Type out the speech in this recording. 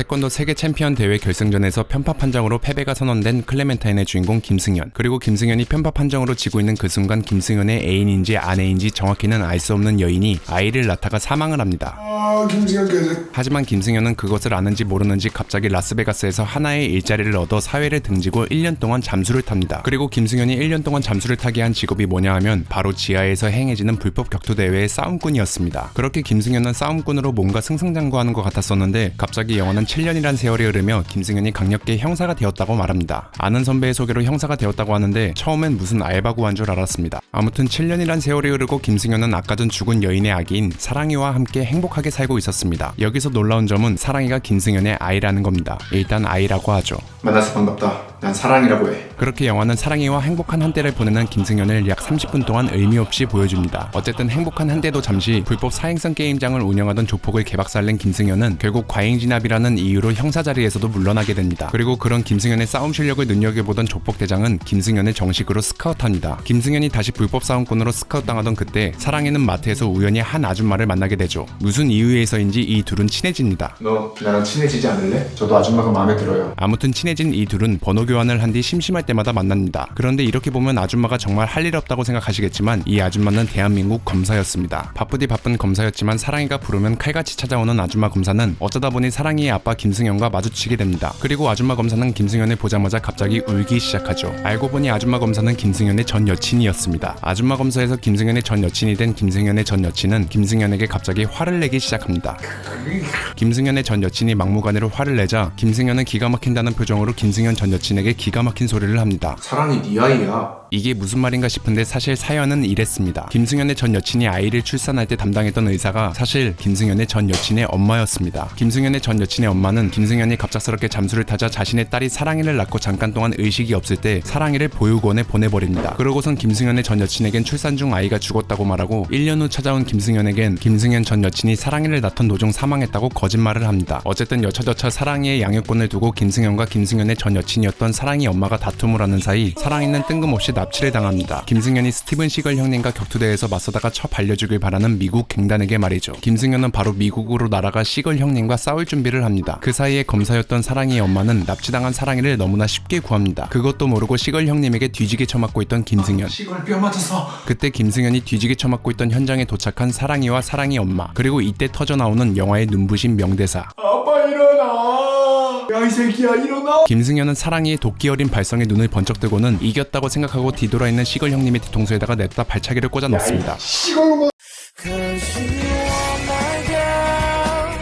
태권도 세계 챔피언 대회 결승전에서 편파 판정으로 패배가 선언된 클레멘타인의 주인공 김승현 그리고 김승현이 편파 판정으로 지고 있는 그 순간 김승현의 애인인지 아내인지 정확히는 알 수 없는 여인이 아이를 낳다가 사망을 합니다. 아 김승현 개새 하지만 김승현은 그것을 아는지 모르는지 갑자기 라스베가스에서 하나의 일자리를 얻어 사회를 등지고 1년 동안 잠수를 탑니다. 그리고 김승현이 1년 동안 잠수를 타게 한 직업이 뭐냐 하면 바로 지하에서 행해지는 불법 격투 대회의 싸움꾼이었습니다. 그렇게 김승현은 싸움꾼으로 뭔가 승승장구하는 것 같았었는데 갑자기 영화는 7년이란 세월이 흐르며 김승현이 강력계 형사가 되었다고 말합니다. 아는 선배의 소개로 형사가 되었다고 하는데 처음엔 무슨 알바 구한 줄 알았습니다. 아무튼 7년이란 세월이 흐르고 김승현은 아까 전 죽은 여인의 아기인 사랑이와 함께 행복하게 살고 있었습니다. 여기서 놀라운 점은 사랑이가 김승현의 아이라는 겁니다. 일단 아이라고 하죠. 만나서 반갑다 난 사랑이라고 해 그렇게 영화는 사랑이와 행복한 한때를 보내는 김승현을 약 30분 동안 의미 없이 보여줍니다. 어쨌든 행복한 한때도 잠시 불법 사행성 게임장을 운영하던 조폭을 개박살낸 김승현은 결국 과잉 진압이라는 이유로 형사 자리에서도 물러나게 됩니다. 그리고 그런 김승현의 싸움 실력을 눈여겨보던 조폭 대장은 김승현을 정식으로 스카우트합니다. 김승현이 다시 불법 싸움꾼으로 스카우트 당하던 그때 사랑이는 마트에서 우연히 한 아줌마를 만나게 되죠. 무슨 이유 에서인지 이 둘은 친해집니다. 너 나랑 친해지지 않을래? 저도 아줌마가 마음에 들어요 아무튼 친해진 이 둘은 번호 교환을 한 뒤 심심할 때마다 만납니다. 그런데 이렇게 보면 아줌마가 정말 할 일 없다고 생각하시겠지만 이 아줌마는 대한민국 검사였습니다. 바쁘디 바쁜 검사였지만 사랑이가 부르면 칼같이 찾아오는 아줌마 검사는 어쩌다 보니 사랑이의 아빠 김승현과 마주치게 됩니다. 그리고 아줌마 검사는 김승현을 보자마자 갑자기 울기 시작하죠. 알고 보니 아줌마 검사는 김승현의 전 여친이었습니다. 아줌마 검사에서 김승현의 전 여친이 된 김승현의 전 여친은 김승현에게 갑자기 화를 내기 시작 합니다. 김승현의 전 여친이 막무가내로 화를 내자 김승현은 기가 막힌다는 표정으로 김승현 전 여친에게 기가 막힌 소리를 합니다. 사랑이 네 아이야 이게 무슨 말인가 싶은데 사실 사연은 이랬습니다. 김승현의 전 여친이 아이를 출산할 때 담당했던 의사가 사실 김승현의 전 여친의 엄마였습니다. 김승현의 전 여친의 엄마는 김승현이 갑작스럽게 잠수를 타자 자신의 딸이 사랑이를 낳고 잠깐 동안 의식이 없을 때 사랑이를 보육원에 보내버립니다. 그러고선 김승현의 전 여친에겐 출산 중 아이가 죽었다고 말하고 1년 후 찾아온 김승현에겐 김승현 전 여친이 사랑이를 낳던 도중 사망했다고 거짓말을 합니다. 어쨌든 여차저차 사랑이의 양육권을 두고 김승현과 김승현의 전 여친이었던 사랑이 엄마가 다툼을 하는 사이 사랑이는 뜬금없이 납치를 당합니다. 김승현이 스티븐 시걸 형님과 격투대에서 맞서다가 쳐 발려주길 바라는 미국 갱단에게 말이죠. 김승현은 바로 미국으로 날아가 시걸 형님과 싸울 준비를 합니다. 그 사이에 검사였던 사랑이의 엄마는 납치당한 사랑이를 너무나 쉽게 구합니다. 그것도 모르고 시걸 형님에게 뒤지게 쳐맞고 있던 김승현. 시골 뼈 맞아서 그때 김승현이 뒤지게 쳐맞고 있던 현장에 도착한 사랑이와 사랑이 엄마 그리고 이때 터져 나오는 영화의 눈부신 명대사 일어나 야이 새끼야 일어나. 김승현은 사랑이의 도끼 어린 발성에 눈을 번쩍 뜨고는 이겼다고 생각하고 뒤돌아 있는 시걸 형님의 뒤통수에다가 냅다 발차기를 꽂아 넣습니다. 시골 그